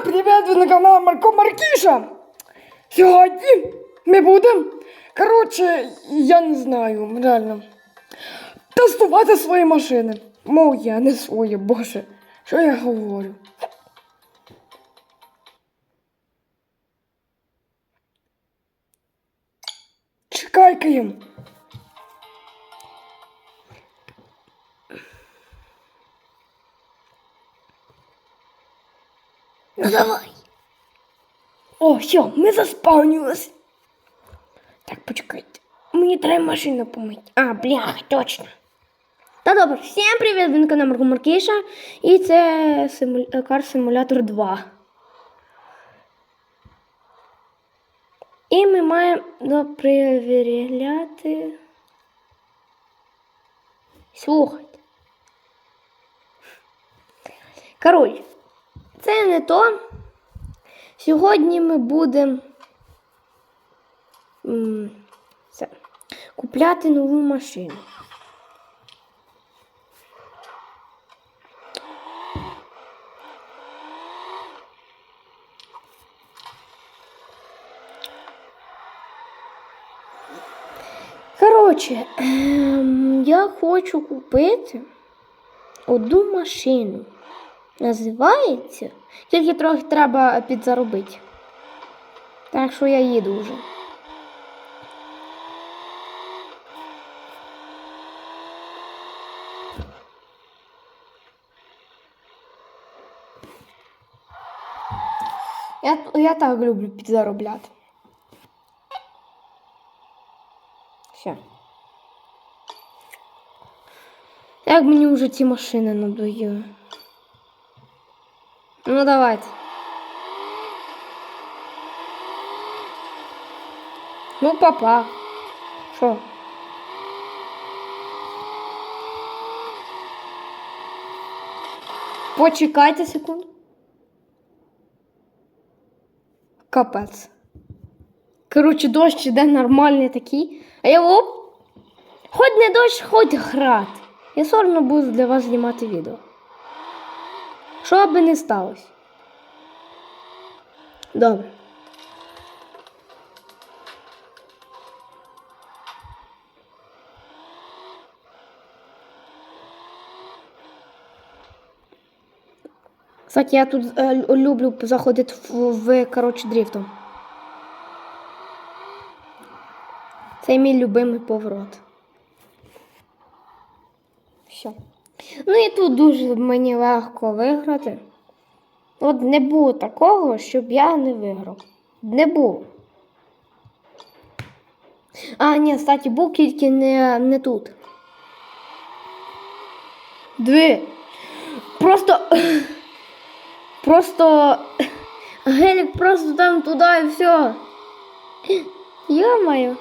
привіт, ви на канал Марко Маркіша. Сьогодні ми будемо, коротше, я не знаю, реально, тестувати свої машини. Мов я не свої, боже, що я говорю? Чекай, Ким. Давай. О, все, ми заспавнились. Так, почекайте. Мені треба машину помити. А, бляха, точно. Та добре, всім привіт, він канал Марко Маркіша. І це симу... Car Simulator 2. І ми маємо ну, перевіряти. Слухайте. Коротше, це не то. Сьогодні ми будемо купляти нову машину. Коротше, ем, я хочу купити одну машину. Називається. Тільки трохи треба підзаробити. Так що я їду вже. Я, я так люблю підзаробляти. Все. Як мені вже ці машини надоїли. Ну давайте. Ну, папа. Що? Почекайте секунду. Капець. Коротше, дощ іде нормальний такий. А я оп. Хоч не дощ, хоч град. Я одно буду для вас знімати відео. Що би не сталося. Добре. Кстати, я тут е, люблю заходити в, в коротше, дрифтом. Це мій любимий поворот. Все. Ну і тут дуже мені легко виграти. От не було такого, щоб я не виграв. Не було. А, ні, кстати, був тільки не, не тут. Дві. Просто. Просто. Гелік просто там туди і все. Йо-моє.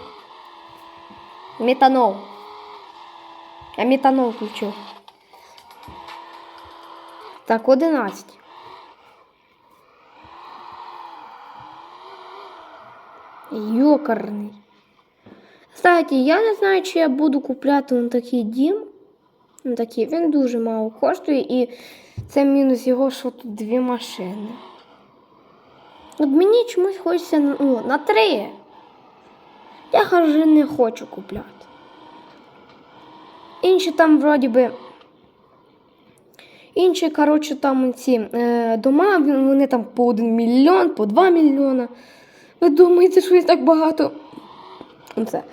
Метанол. Я метанол включу. Так, 11. Йокарний. Кстати, я не знаю, чи я буду купляти на такий дім. На такий. Він дуже мало коштує і це мінус його, що тут дві машини. От мені чомусь хочеться ну, на три. Я вже не хочу купляти. Інші там, вроді би, інші, коротше, там ці е, дома, вони там по 1 мільйон, по 2 мільйона. Ви думаєте, що їх так багато? Це.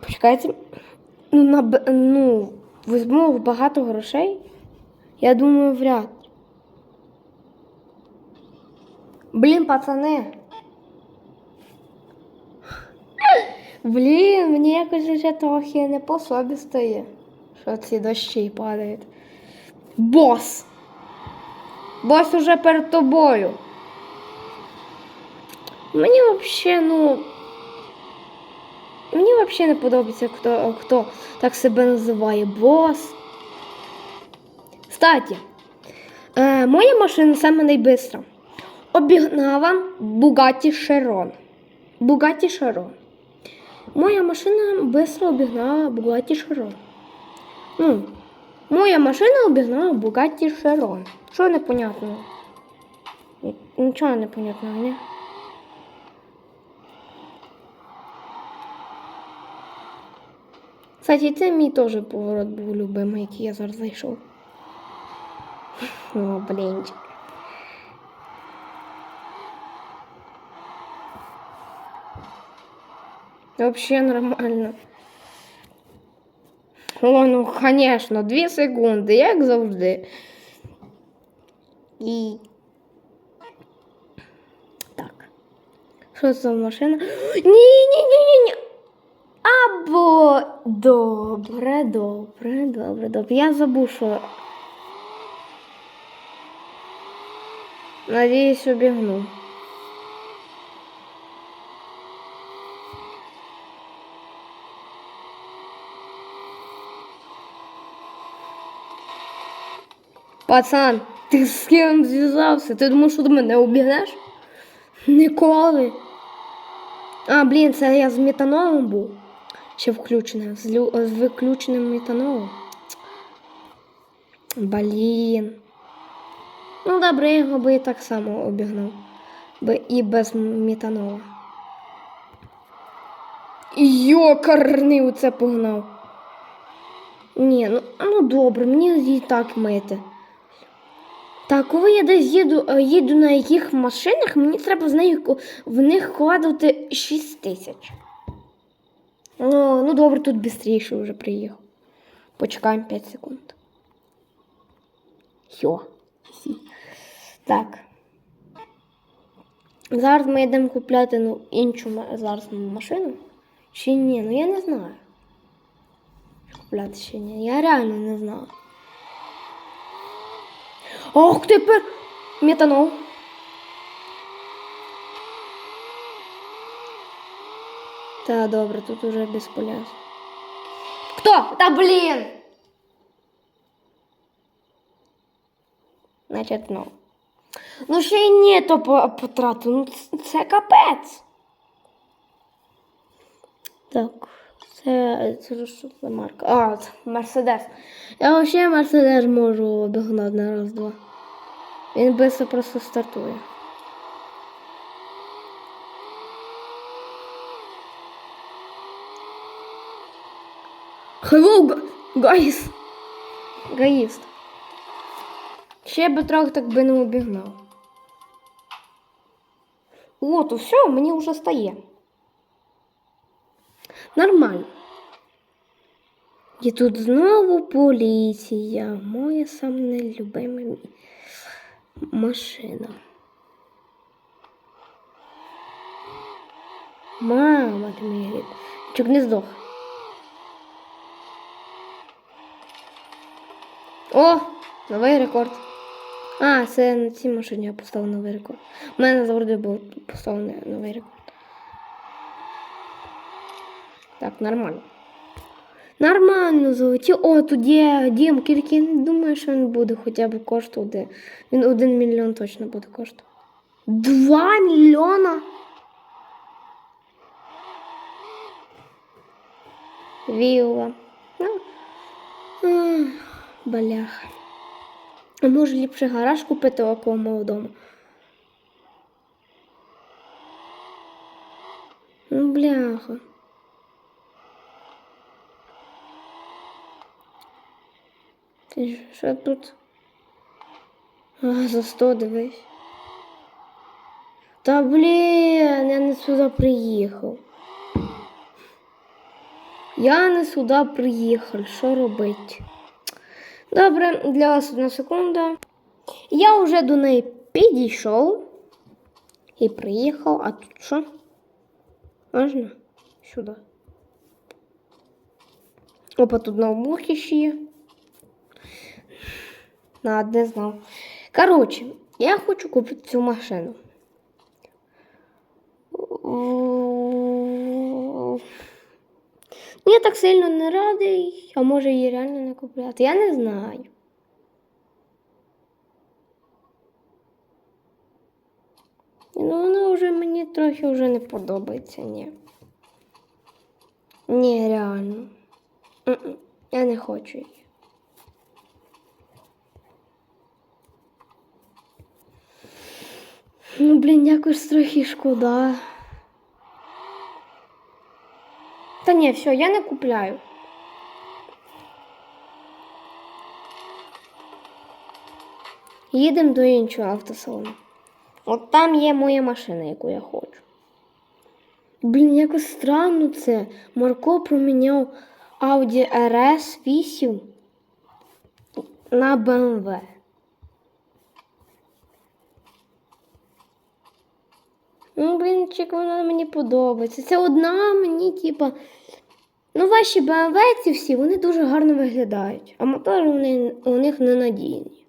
Почекайте. Ну, на, ну, візьму багато грошей. Я думаю, вряд. Блін, пацани. Блін, мені якось вже трохи не по собі стає, що ці дощі падають. Бос! Бос уже перед тобою. Мені взагалі, ну. Мені взагалі не подобається, хто, хто так себе називає бос. Кстати, е, моя машина саме найбистра. Обігнала Bugatti Chiron. Bugatti Chiron. Моя машина быстро обігнала Bugatti Chiron. Ну, моя машина обігнала Bugatti Chiron. Що непонятно? Нічого не понятного, ні? Кстати, це мій теж поворот був любимий, який я зараз зайшов. О, блінчик. Вообще нормально. О, ну, конечно, дві секунди, як завжди. І. Так. Що це машина? Ні, ні, ні, ні, ні. Або добре, добре, добре, добре. Я забув, що. Надіюсь, обігну. Пацан, ти з ким зв'язався? Ти думав, що ти мене обігнеш? Ніколи. А, блін, це я з метанолом був. Ще включеним. З, лю... з виключеним метанолом. Блін. Ну, добре, я його би і так само обігнав. Би і без метанола. Йокарний оце погнав. Ні, ну, ну добре, мені і так мити. Так, коли я десь їду, е, їду на яких машинах, мені треба з нею в них вкладати 6 тисяч. Ну, ну добре, тут швидше вже приїхав. Почекаємо 5 секунд. Йо. Так. Зараз ми йдемо купляти ну, іншу зараз машину. Чи ні? Ну я не знаю. Купляти чи ні. Я реально не знаю. Ох, тепер метанол. Та добре, тут уже без безполезно. Хто? Та блін! Значить, ну. Ну ще й ні, то по- потратив. Ну це, капець. Так, це, це що за марка? А, це Мерседес. Я взагалі Мерседес можу обігнати на раз-два. Він быстро просто стартує. Hello, guys! Гаїст. Ще би трохи так би не обігнав. О, то все, мені вже стає. Нормально. І тут знову поліція. Моя саме нелюбима машина. Мама ти мій рід. Не здох. О, новий рекорд. А, це на цій машині я поставив новий рекорд. У мене завжди був поставлений новий рекорд. Так, нормально. Нормально золоті. О, тут є дім, тільки я не думаю, що він буде хоча б коштувати. Він один мільйон точно буде коштувати. Два мільйона? Вілла. Ах, Баляха. А може ліпше гараж купити около мого дому? Ну, бляха. Що тут? А, за 100 дивись. Та блін, я не сюди приїхав. Я не сюди приїхав. Що робити? Добре, для вас одна секунда. Я вже до неї підійшов і приїхав. А тут що? Можна? Сюди. Опа, тут ноутбуки ще є. На, не знав. Коротше, я хочу купити цю машину. Ну, Я так сильно не радий, а може її реально не купляти. Я не знаю. Ну, вона вже мені трохи вже не подобається, ні. Ні, реально. Я не хочу її. Ну, блін, якось трохи шкода. Та ні, все, я не купляю. Їдемо до іншого автосалону. От там є моя машина, яку я хочу. Блін, якось странно це. Марко проміняв Audi RS 8 на BMW. Ну, блін, чек, вона мені подобається. Це одна мені, типа. Ну, ваші BMW ці всі, вони дуже гарно виглядають, а мотори вони, у них ненадійні.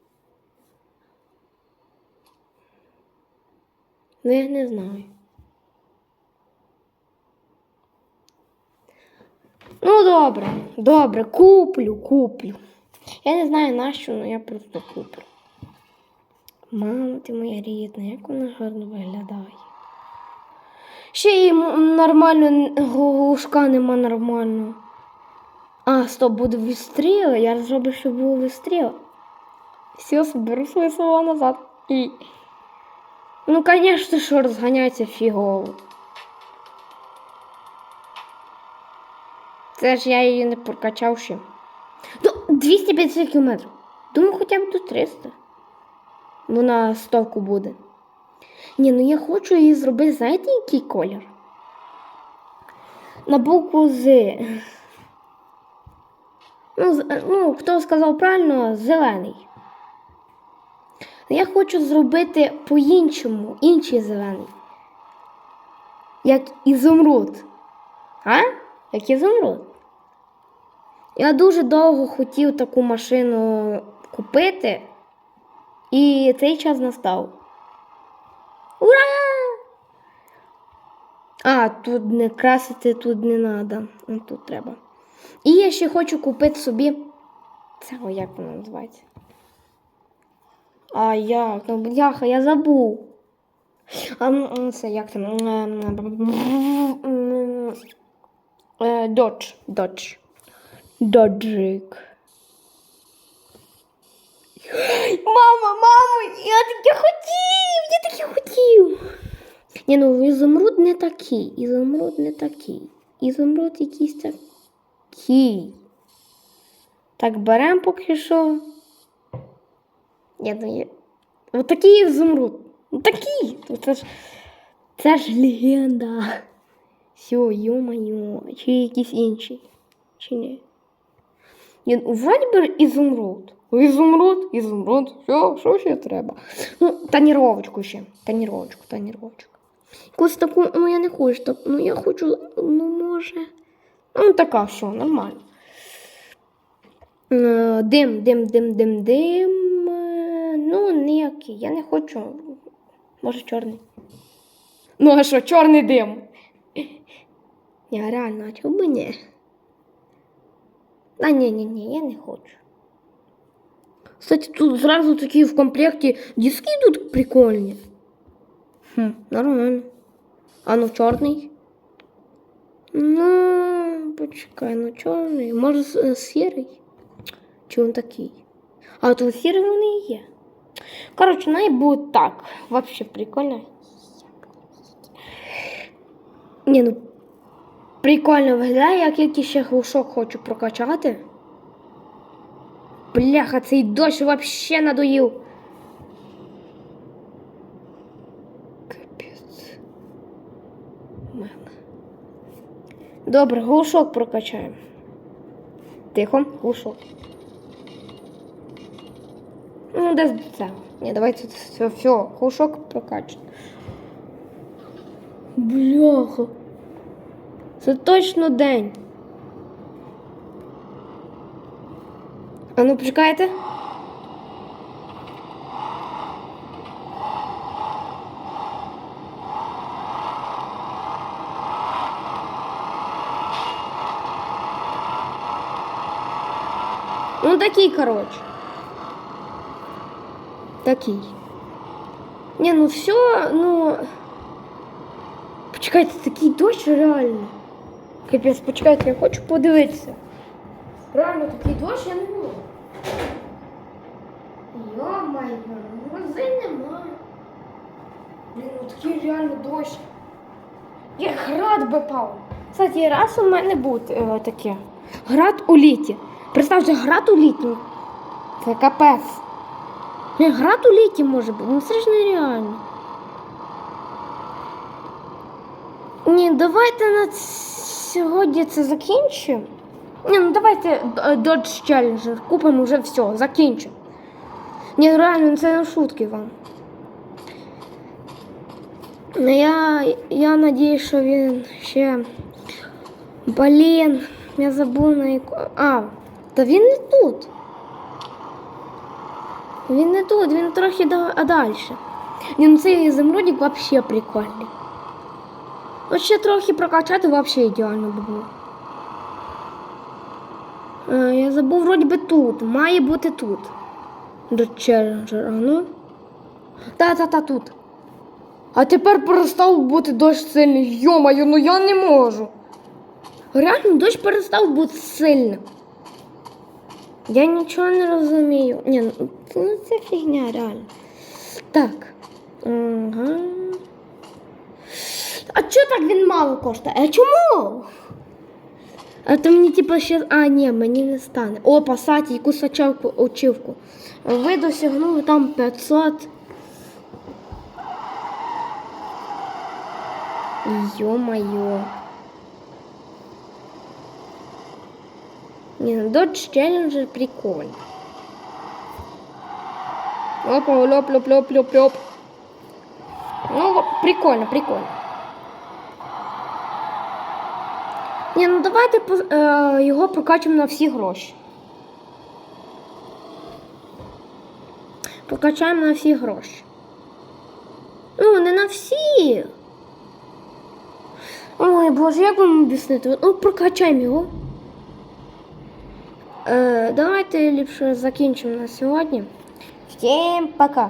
Ну, я не знаю. Ну, добре, добре, куплю, куплю. Я не знаю нащо, але я просто куплю. Мама, ти моя рідна, як вона гарно виглядає. Ще й нормально глушка нема нормально. А, стоп, буде вистріл. Я зроблю, щоб було вистріл. Все, соберу свої слова назад. І... Ну, конечно, що розганяється фігово. Це ж я її не прокачав ще. Ну, 250 кілометрів. Думаю, хоча б до 300. Вона стовку буде. Ні, ну я хочу її зробити, знаєте, який колір? На букву З. Ну, ну, хто сказав правильно, зелений. Я хочу зробити по-іншому, інший зелений. Як ізумруд. А? Як ізумруд. Я дуже довго хотів таку машину купити, і цей час настав. Ура! А, тут не красити, тут не треба. Тут треба. І я ще хочу купити собі. Це як воно називається? А як? Ну, бляха, я забув. А, м, м, це як там? Додж. Додж. Доджик. Мама, мама, я таке хотів, я таке хотів. Ні, ну ізумруд не такий, ізумруд не такий. Ізумруд якийсь такий. Так, беремо поки що. Я думаю, отакий ізумруд. Ну такий. Ну, Це ж, це ж легенда. Все, ё-моё, чи якийсь інший? Чи ні? Ні, ну, вроді би ізумруд. Ізумруд, ізумруд, все, що ще треба? Ну, тоніровочку ще. Тоніровочку, тоніровочку. Якусь таку, ну я не хочу так, ну я хочу, ну може. Ну, така, все, нормально. Е, Дим, дим, дим, дим, дим. Е, Ну, ніякий, я не хочу. Може, чорний. Ну, а що, чорний дим? Ні, реально, а чому ні? А ні, ні, ні, я не хочу. Кстати, тут зразу такі в комплекті диски тут прикольні. Хм, нормально. А ну чорний? Ну, почекай, ну чорний. Може с- е, сірий? Чи він такий? А тут сірий вони і є. Коротше, най буде так. Вообще прикольно. Ні, ну прикольно виглядає, я ще глушок хочу прокачати. Бляха, цей дощ вообще надоїв. Капець. Добре, глушок прокачаємо. Тихо, глушок. Ну, десь цього. Ні, давайте все, все, глушок прокачаємо. Бляха. Це точно день. А ну почекайте. Ну такий, короче. Такий. Не, ну все, ну. Почекайте, такий дощ реально. Капець, почекайте, я хочу подивитися. Реально такий дощ я не можу. Йо-моє, грози нема. Блін, такий реально дощ. Як град би пав. Кстати, раз у мене буде е, таке. Град у літі. Представте, град у літі. Це капець. Не, град у літі може бути, ну це ж нереально. Ні, давайте на сьогодні це закінчимо. Ні, ну давайте е, Dodge Challenger купимо вже все, закінчимо. Ні, реально, це не шутки вам. Ну, я, я надіюсь, що він ще. Блін, я забув на яку. А, та він не тут. Він не тут, він трохи да... далі. Ні, ну цей ізумрудик взагалі прикольний. От ще трохи прокачати взагалі ідеально було. Е, я забув вроді би тут. Має бути тут. До челленджера, ну. Та-та-та тут. А тепер перестав бути дощ сильний. Йомаю, ну я не можу. Реально дощ перестав бути сильним. Я нічого не розумію. Ні, ну ну, це фігня реально. Так. Ага. А чого так він мало коштує? А чому? А то мені типу ще. А, ні, мені не стане. О, пасаті, якусь очівку, очівку. Ви досягнули там 500. Йо-майо. Не, ну Dodge Challenger прикольно. Опа, лёп, лёп, лёп, лёп, лёп. Ну, вот, прикольно, прикольно. Не, ну давайте е, його прокачимо на всі гроші. Прокачаємо на всі гроші. Ну, не на всі. Ой, боже, як вам об'яснити? Ну, прокачаємо його. Е, давайте ліпше закінчимо на сьогодні. Всім пока!